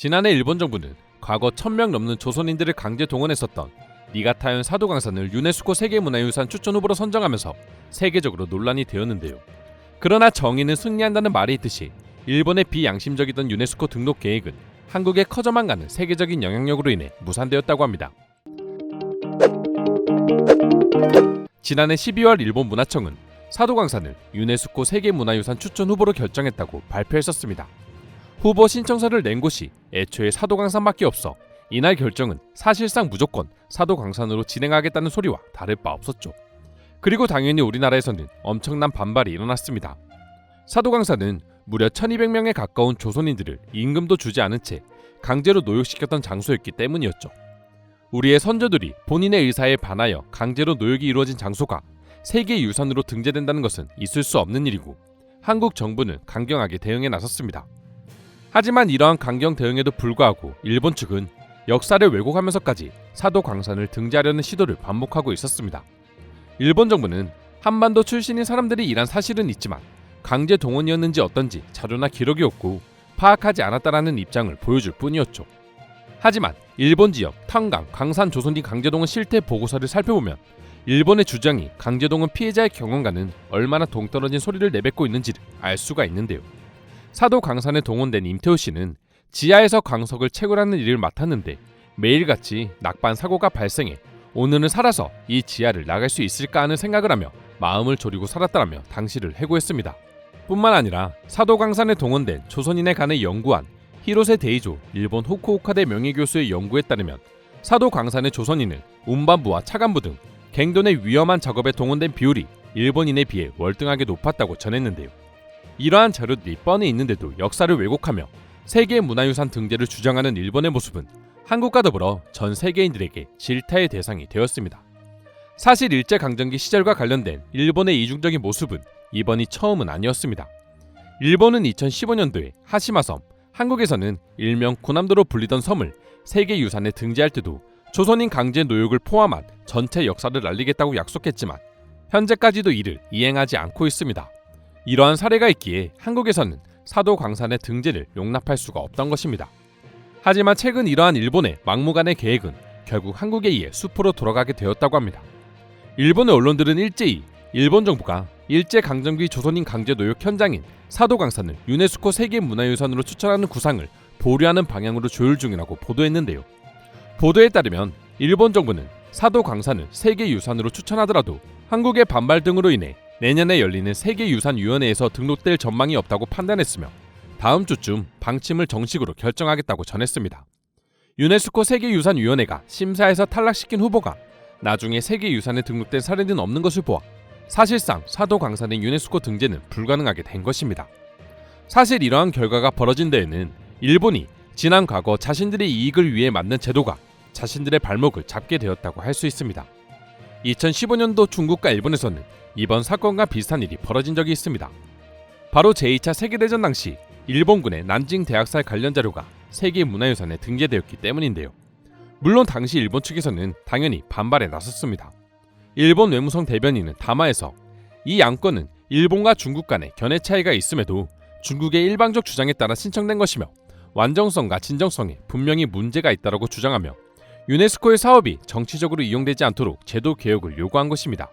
지난해 일본 정부는 과거 1000명 넘는 조선인들을 강제 동원했었던 니가타현 사도강산을 유네스코 세계문화유산 추천 후보로 선정하면서 세계적으로 논란이 되었는데요. 그러나 정의는 승리한다는 말이 있듯이 일본의 비양심적이던 유네스코 등록 계획은 한국에 커져만 가는 세계적인 영향력으로 인해 무산되었다고 합니다. 지난해 12월 일본 문화청은 사도광산을 유네스코 세계문화유산 추천 후보로 결정했다고 발표했었습니다. 후보 신청서를 낸 곳이 애초에 사도광산밖에 없어 이날 결정은 사실상 무조건 사도광산으로 진행하겠다는 소리와 다를 바 없었죠. 그리고 당연히 우리나라에서는 엄청난 반발이 일어났습니다. 사도광산은 무려 1200명에 가까운 조선인들을 임금도 주지 않은 채 강제로 노역시켰던 장소였기 때문이었죠. 우리의 선조들이 본인의 의사에 반하여 강제로 노역이 이루어진 장소가 세계 유산으로 등재된다는 것은 있을 수 없는 일이고 한국 정부는 강경하게 대응에 나섰습니다. 하지만 이러한 강경 대응에도 불구하고 일본 측은 역사를 왜곡하면서까지 사도 광산을 등재하려는 시도를 반복하고 있었습니다. 일본 정부는 한반도 출신인 사람들이 일한 사실은 있지만 강제 동원이었는지 어떤지 자료나 기록이 없고 파악하지 않았다라는 입장을 보여줄 뿐이었죠. 하지만 일본 지역 탕강 강산 조선인 강제동원 실태 보고서를 살펴보면 일본의 주장이 강제동원 피해자의 경험과는 얼마나 동떨어진 소리를 내뱉고 있는지를 알 수가 있는데요. 사도 강산에 동원된 임태호 씨는 지하에서 광석을 채굴하는 일을 맡았는데 매일같이 낙반 사고가 발생해 오늘은 살아서 이 지하를 나갈 수 있을까 하는 생각을 하며 마음을 졸이고 살았다라며 당시를 해고했습니다. 뿐만 아니라 사도 강산에 동원된 조선인에 관해 연구한 히로세 데이조 일본 후쿠오카대 명예교수의 연구에 따르면 사도 강산의 조선인은 운반부와 차관부 등 갱돈의 위험한 작업에 동원된 비율이 일본인에 비해 월등하게 높았다고 전했는데요. 이러한 자료들이 뻔히 있는데도 역사를 왜곡하며 세계 문화유산 등재를 주장하는 일본의 모습은 한국과 더불어 전 세계인들에게 질타의 대상이 되었습니다. 사실 일제 강점기 시절과 관련된 일본의 이중적인 모습은 이번이 처음은 아니었습니다. 일본은 2015년도에 하시마섬, 한국에서는 일명 군함도로 불리던 섬을 세계 유산에 등재할 때도 조선인 강제 노역을 포함한 전체 역사를 알리겠다고 약속했지만 현재까지도 이를 이행하지 않고 있습니다. 이러한 사례가 있기에 한국에서는 사도 광산의 등재를 용납할 수가 없던 것입니다. 하지만 최근 이러한 일본의 막무가내 계획은 결국 한국에 의해 수포로 돌아가게 되었다고 합니다. 일본의 언론들은 일제히 일본 정부가 일제 강점기 조선인 강제 노역 현장인 사도 광산을 유네스코 세계 문화유산으로 추천하는 구상을 보류하는 방향으로 조율 중이라고 보도했는데요. 보도에 따르면 일본 정부는 사도 광산을 세계 유산으로 추천하더라도 한국의 반발 등으로 인해 내년에 열리는 세계유산위원회에서 등록될 전망이 없다고 판단했으며 다음 주쯤 방침을 정식으로 결정하겠다고 전했습니다. 유네스코 세계유산위원회가 심사에서 탈락시킨 후보가 나중에 세계유산에 등록된 사례는 없는 것을 보아 사실상 사도 광산의 유네스코 등재는 불가능하게 된 것입니다. 사실 이러한 결과가 벌어진 데에는 일본이 지난 과거 자신들의 이익을 위해 만든 제도가 자신들의 발목을 잡게 되었다고 할 수 있습니다. 2015년도 중국과 일본에서는 이번 사건과 비슷한 일이 벌어진 적이 있습니다. 바로 제2차 세계대전 당시 일본군의 난징 대학살 관련 자료가 세계 문화유산에 등재되었기 때문인데요. 물론 당시 일본 측에서는 당연히 반발에 나섰습니다. 일본 외무성 대변인은 담화에서 이 양건은 일본과 중국 간의 견해 차이가 있음에도 중국의 일방적 주장에 따라 신청된 것이며 완전성과 진정성에 분명히 문제가 있다고 주장하며 유네스코의 사업이 정치적으로 이용되지 않도록 제도 개혁을 요구한 것입니다.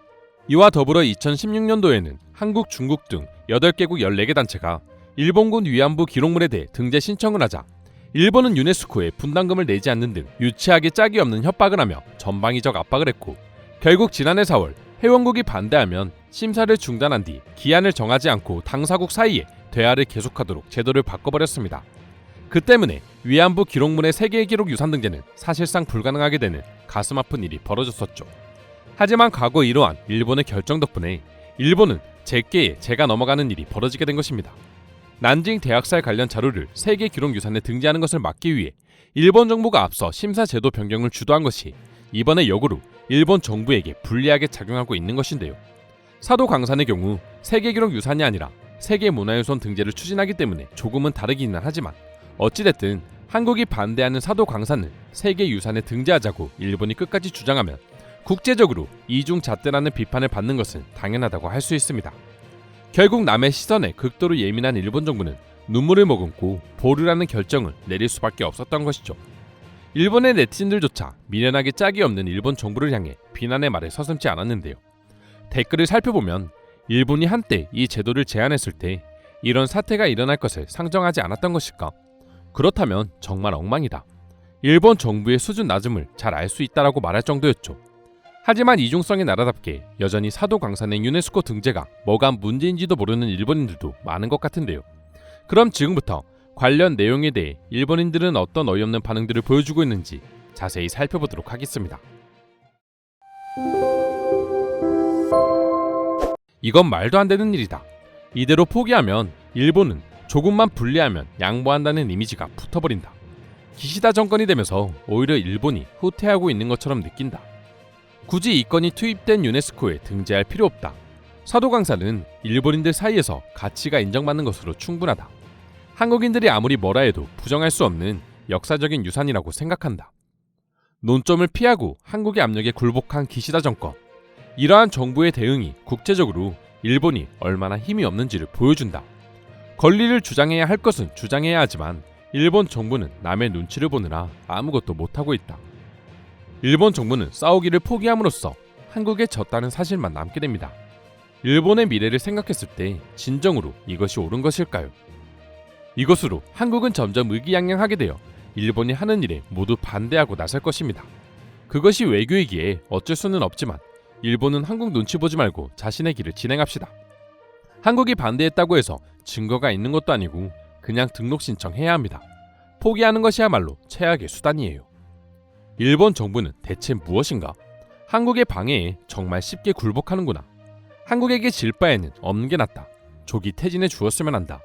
이와 더불어 2016년도에는 한국, 중국 등 8개국 14개 단체가 일본군 위안부 기록물에 대해 등재 신청을 하자 일본은 유네스코에 분담금을 내지 않는 등 유치하게 짝이 없는 협박을 하며 전방위적 압박을 했고 결국 지난해 4월 회원국이 반대하면 심사를 중단한 뒤 기한을 정하지 않고 당사국 사이에 대화를 계속하도록 제도를 바꿔버렸습니다. 그 때문에 위안부 기록물의 세계 기록 유산 등재는 사실상 불가능하게 되는 가슴 아픈 일이 벌어졌었죠. 하지만 과거 이러한 일본의 결정 덕분에 일본은 제게에 제가 넘어가는 일이 벌어지게 된 것입니다. 난징 대학살 관련 자료를 세계 기록 유산에 등재하는 것을 막기 위해 일본 정부가 앞서 심사 제도 변경을 주도한 것이 이번에 역으로 일본 정부에게 불리하게 작용하고 있는 것인데요. 사도 광산의 경우 세계 기록 유산이 아니라 세계 문화유산 등재를 추진하기 때문에 조금은 다르기는 하지만 어찌됐든 한국이 반대하는 사도 광산을 세계 유산에 등재하자고 일본이 끝까지 주장하면 국제적으로 이중 잣대라는 비판을 받는 것은 당연하다고 할 수 있습니다. 결국 남의 시선에 극도로 예민한 일본 정부는 눈물을 머금고 보류라는 결정을 내릴 수밖에 없었던 것이죠. 일본의 네티즌들조차 미련하게 짝이 없는 일본 정부를 향해 비난의 말에 서슴지 않았는데요. 댓글을 살펴보면 일본이 한때 이 제도를 제안했을 때 이런 사태가 일어날 것을 상정하지 않았던 것일까? 그렇다면 정말 엉망이다. 일본 정부의 수준 낮음을 잘 알 수 있다라고 말할 정도였죠. 하지만 이중성의 나라답게 여전히 사도 광산의 유네스코 등재가 뭐가 문제인지도 모르는 일본인들도 많은 것 같은데요. 그럼 지금부터 관련 내용에 대해 일본인들은 어떤 어이없는 반응들을 보여주고 있는지 자세히 살펴보도록 하겠습니다. 이건 말도 안 되는 일이다. 이대로 포기하면 일본은 조금만 불리하면 양보한다는 이미지가 붙어버린다. 기시다 정권이 되면서 오히려 일본이 후퇴하고 있는 것처럼 느낀다. 굳이 이 건이 투입된 유네스코에 등재할 필요 없다. 사도강산은 일본인들 사이에서 가치가 인정받는 것으로 충분하다. 한국인들이 아무리 뭐라 해도 부정할 수 없는 역사적인 유산이라고 생각한다. 논점을 피하고 한국의 압력에 굴복한 기시다 정권. 이러한 정부의 대응이 국제적으로 일본이 얼마나 힘이 없는지를 보여준다. 권리를 주장해야 할 것은 주장해야 하지만 일본 정부는 남의 눈치를 보느라 아무것도 못하고 있다. 일본 정부는 싸우기를 포기함으로써 한국에 졌다는 사실만 남게 됩니다. 일본의 미래를 생각했을 때 진정으로 이것이 옳은 것일까요? 이것으로 한국은 점점 의기양양하게 되어 일본이 하는 일에 모두 반대하고 나설 것입니다. 그것이 외교이기에 어쩔 수는 없지만 일본은 한국 눈치 보지 말고 자신의 길을 진행합시다. 한국이 반대했다고 해서 증거가 있는 것도 아니고 그냥 등록 신청해야 합니다. 포기하는 것이야말로 최악의 수단이에요. 일본 정부는 대체 무엇인가? 한국의 방해에 정말 쉽게 굴복하는구나. 한국에게 질 바에는 없는 게 낫다. 조기 퇴진해 주었으면 한다.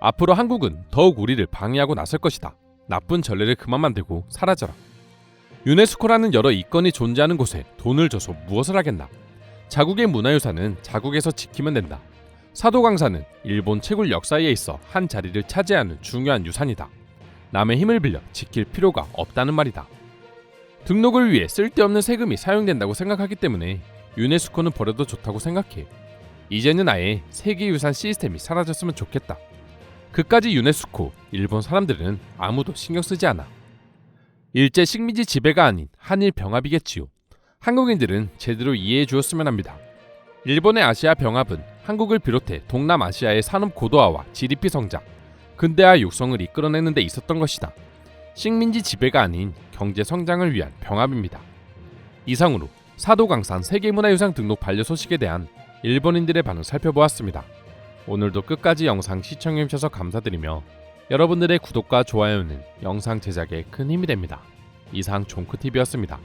앞으로 한국은 더욱 우리를 방해하고 나설 것이다. 나쁜 전례를 그만 만들고 사라져라. 유네스코라는 여러 이건이 존재하는 곳에 돈을 줘서 무엇을 하겠나? 자국의 문화유산은 자국에서 지키면 된다. 사도강산은 일본 채굴 역사에 있어 한 자리를 차지하는 중요한 유산이다. 남의 힘을 빌려 지킬 필요가 없다는 말이다. 등록을 위해 쓸데없는 세금이 사용된다고 생각하기 때문에 유네스코는 버려도 좋다고 생각해. 이제는 아예 세계유산 시스템이 사라졌으면 좋겠다. 그까지 유네스코, 일본 사람들은 아무도 신경 쓰지 않아. 일제 식민지 지배가 아닌 한일 병합이겠지요. 한국인들은 제대로 이해해 주었으면 합니다. 일본의 아시아 병합은 한국을 비롯해 동남아시아의 산업 고도화와 GDP 성장, 근대화 육성을 이끌어내는 데 있었던 것이다. 식민지 지배가 아닌 경제 성장을 위한 병합입니다. 이상으로 사도강산 세계문화유산 등록 반려 소식에 대한 일본인들의 반응 살펴보았습니다. 오늘도 끝까지 영상 시청해 주셔서 감사드리며 여러분들의 구독과 좋아요는 영상 제작에 큰 힘이 됩니다. 이상 종크TV였습니다.